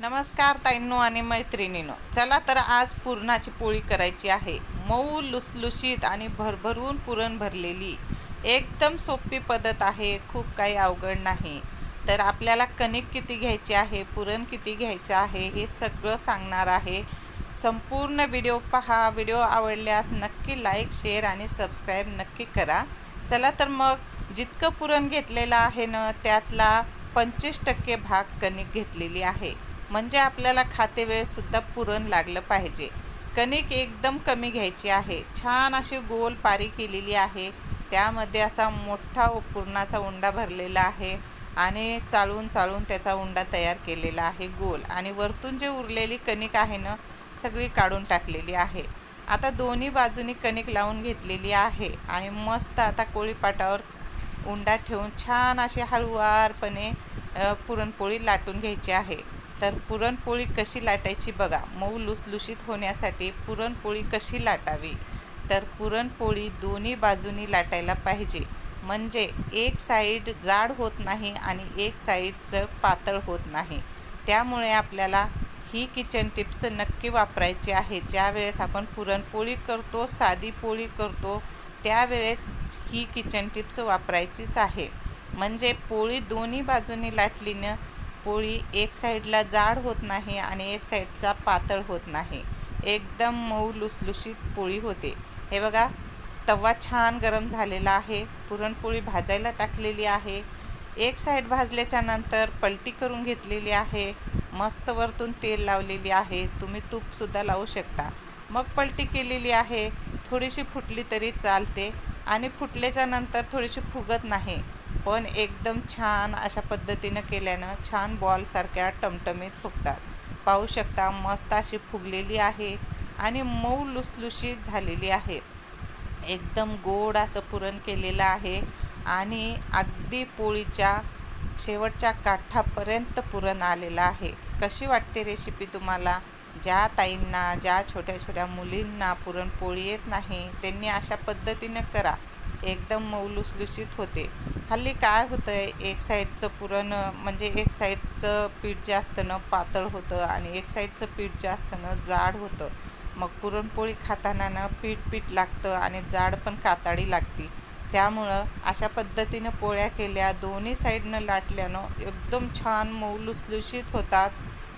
नमस्कार ताईंनो आणि मैत्रिणीनो. चला तर आज पुरणाची पोळी करायची आहे. मऊ लुसलुशीत आणि भरभरून पुरण भरलेली. एकदम सोपी पद्धत आहे खूप काही अवघड नाही. तर आपल्याला कणिक किती घ्यायची आहे पुरण किती घ्यायचं आहे हे सगळं सांगणार आहे. संपूर्ण व्हिडिओ पहा. व्हिडिओ आवडल्यास नक्की लाईक शेअर आणि सबस्क्राईब नक्की करा. चला तर मग जितकं पुरण घेतलेलं आहे ना त्यातला पंचवीस टक्के भाग कणिक घेतलेली आहे. म्हणजे आपल्याला खाते वेळेसुद्धा पुरण लागलं पाहिजे. कणिक एकदम कमी घ्यायची आहे. छान अशी गोल पारी केलेली आहे. त्यामध्ये असा मोठा पुरणाचा उंडा भरलेला आहे आणि चाळून चाळून त्याचा उंडा तयार केलेला आहे गोल. आणि वरतून जे उरलेली कणिक आहे ना सगळी काढून टाकलेली आहे. आता दोन्ही बाजूनी कणिक लावून घेतलेली आहे आणि मस्त आता कोळीपाटावर उंडा ठेवून छान अशी हळुवारपणे पुरणपोळी लाटून घ्यायची आहे. तर पुरणपोळी कशी लाटायची बघा. मऊ लुसलुशीत होण्यासाठी पुरणपोळी कशी लाटावी? तर पुरणपोळी दोन्ही बाजूनी लाटायला पाहिजे. म्हणजे एक साईड जाड होत नाही आणि एक साईडचं पातळ होत नाही. त्यामुळे आपल्याला ही किचन टिप्स नक्की वापरायची आहे. ज्यावेळेस आपण पुरणपोळी करतो साधी पोळी करतो त्यावेळेस ही किचन टिप्स वापरायचीच आहे. म्हणजे पोळी दोन्ही बाजूनी लाटलीनं पोळी एक साईडला जाड होत नाही आणि एक साईडला पातळ होत नाही. एकदम मऊ लुसलुशीत पोळी होते. हे बघा तवा छान गरम झालेला आहे. पुरणपोळी भाजायला टाकलेली आहे. एक साईड भाजल्याच्या नंतर पलटी करून घेतलेली आहे. मस्त वरतून तेल लावलेली आहे. तुम्ही तूपसुद्धा लावू शकता. मग पलटी केलेली आहे. थोडीशी फुटली तरी चालते आणि फुटल्याच्या नंतर थोडीशी फुगत नाही. पण एकदम छान अशा पद्धतीनं केल्यानं छान बॉलसारख्या टमटमीत फुगतात. पाहू शकता मस्त अशी फुगलेली आहे आणि मऊ लुसलुशीत झालेली आहे. एकदम गोड असं पुरण केलेलं आहे आणि अगदी पोळीच्या शेवटच्या काठापर्यंत पुरण आलेलं आहे. कशी वाटते रेसिपी तुम्हाला? ज्या ताईंना ज्या छोट्या छोट्या मुलींना पुरणपोळी येत नाही त्यांनी अशा पद्धतीनं करा. एकदम मऊ लुसलुशीत होते. हल्ली काय होतं आहे एक साईडचं पुरण म्हणजे एक साईडचं पीठ जे असतं ना पातळ होतं आणि एक साईडचं पीठ जे असतं ना जाड होतं. मग पुरणपोळी खाताना ना पीठ पीठ लागतं आणि जाड पण काताडी लागती. त्यामुळं अशा पद्धतीनं पोळ्या केल्या दोन्ही साईडनं लाटल्यानं एकदम छान मऊ लुसलुशीत होतात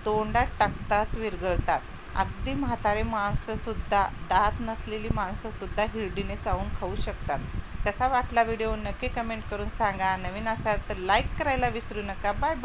तोंडात टाकताच विरघळतात. अगदी म्हातारे माणसंसुद्धा दात नसलेली माणसंसुद्धा हिरडीने चावून खाऊ शकतात. कसा वाटला व्हिडिओ नक्की कमेंट करून सांगा. नवीन असाल तर लाईक करायला विसरू नका. Bye bye